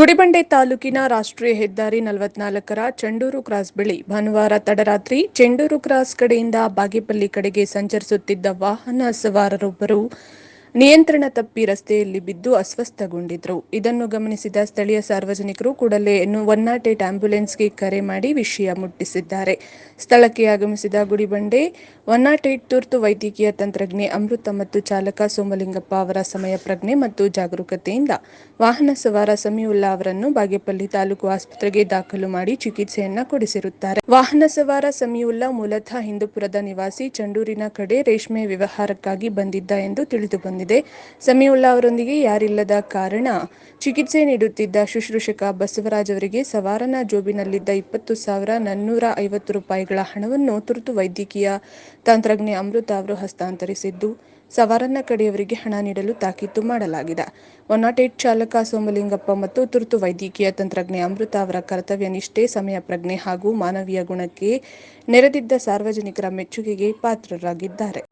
ಗುಡಿಬಂಡೆ ತಾಲೂಕಿನ ರಾಷ್ಟ್ರೀಯ ಹೆದ್ದಾರಿ ನಲವತ್ನಾಲ್ಕರ ಚಂಡೂರು ಕ್ರಾಸ್ ಬಳಿ ಭಾನುವಾರ ತಡರಾತ್ರಿ ಚೆಂಡೂರು ಕ್ರಾಸ್ ಕಡೆಯಿಂದ ಬಾಗೇಪಲ್ಲಿ ಕಡೆಗೆ ಸಂಚರಿಸುತ್ತಿದ್ದ ವಾಹನ ಸವಾರರೊಬ್ಬರು ನಿಯಂತ್ರಣ ತಪ್ಪಿ ರಸ್ತೆಯಲ್ಲಿ ಬಿದ್ದು ಅಸ್ವಸ್ಥಗೊಂಡಿದ್ರು. ಇದನ್ನು ಗಮನಿಸಿದ ಸ್ಥಳೀಯ ಸಾರ್ವಜನಿಕರು ಕೂಡಲೇ ಒನ್ ನಾಟ್ ಏಟ್ ಆಂಬ್ಯುಲೆನ್ಸ್ಗೆ ಕರೆ ಮಾಡಿ ವಿಷಯ ಮುಟ್ಟಿಸಿದ್ದಾರೆ. ಸ್ಥಳಕ್ಕೆ ಆಗಮಿಸಿದ ಗುಡಿಬಂಡೆ ಒನ್ ನಾಟ್ ಏಟ್ ತುರ್ತು ವೈದ್ಯಕೀಯ ತಂತ್ರಜ್ಞೆ ಅಮೃತ ಮತ್ತು ಚಾಲಕ ಸೋಮಲಿಂಗಪ್ಪ ಅವರ ಸಮಯ ಪ್ರಜ್ಞೆ ಮತ್ತು ಜಾಗರೂಕತೆಯಿಂದ ವಾಹನ ಸವಾರ ಸಮೀವುಲ್ಲಾ ಅವರನ್ನು ಬಾಗೇಪಲ್ಲಿ ತಾಲೂಕು ಆಸ್ಪತ್ರೆಗೆ ದಾಖಲು ಮಾಡಿ ಚಿಕಿತ್ಸೆಯನ್ನ ಕೊಡಿಸಿರುತ್ತಾರೆ. ವಾಹನ ಸವಾರ ಸಮೀವುಲ್ಲಾ ಮೂಲತಃ ಹಿಂದೂಪುರದ ನಿವಾಸಿ ಚಂಡೂರಿನ ಕಡೆ ರೇಷ್ಮೆ ವ್ಯವಹಾರಕ್ಕಾಗಿ ಬಂದಿದ್ದ ಎಂದು ತಿಳಿದು ಬಂದಿದೆ. ಸಮೀವುಲ್ಲಾ ಅವರೊಂದಿಗೆ ಯಾರಿಲ್ಲದ ಕಾರಣ ಚಿಕಿತ್ಸೆ ನೀಡುತ್ತಿದ್ದ ಶುಶ್ರೂಷಕ ಬಸವರಾಜ್ ಅವರಿಗೆ ಸವಾರನ ಜೋಬಿನಲ್ಲಿದ್ದ ಇಪ್ಪತ್ತು ಸಾವಿರ ನಾನ್ನೂರ ಐವತ್ತು ರೂಪಾಯಿಗಳ ಹಣವನ್ನು ತುರ್ತು ವೈದ್ಯಕೀಯ ತಂತ್ರಜ್ಞೆ ಅಮೃತ ಅವರು ಹಸ್ತಾಂತರಿಸಿದ್ದು ಸವಾರನ್ನ ಕಡೆಯವರಿಗೆ ಹಣ ನೀಡಲು ತಾಕೀತು ಮಾಡಲಾಗಿದೆ. ಒನ್ ನಾಟ್ ಏಟ್ ಚಾಲಕ ಸೋಮಲಿಂಗಪ್ಪ ಮತ್ತು ತುರ್ತು ವೈದ್ಯಕೀಯ ತಂತ್ರಜ್ಞೆ ಅಮೃತ ಅವರ ಕರ್ತವ್ಯ ನಿಷ್ಠೆ ಸಮಯ ಪ್ರಜ್ಞೆ ಹಾಗೂ ಮಾನವೀಯ ಗುಣಕ್ಕೆ ನೆರೆದಿದ್ದ ಸಾರ್ವಜನಿಕರ ಮೆಚ್ಚುಗೆಗೆ ಪಾತ್ರರಾಗಿದ್ದಾರೆ.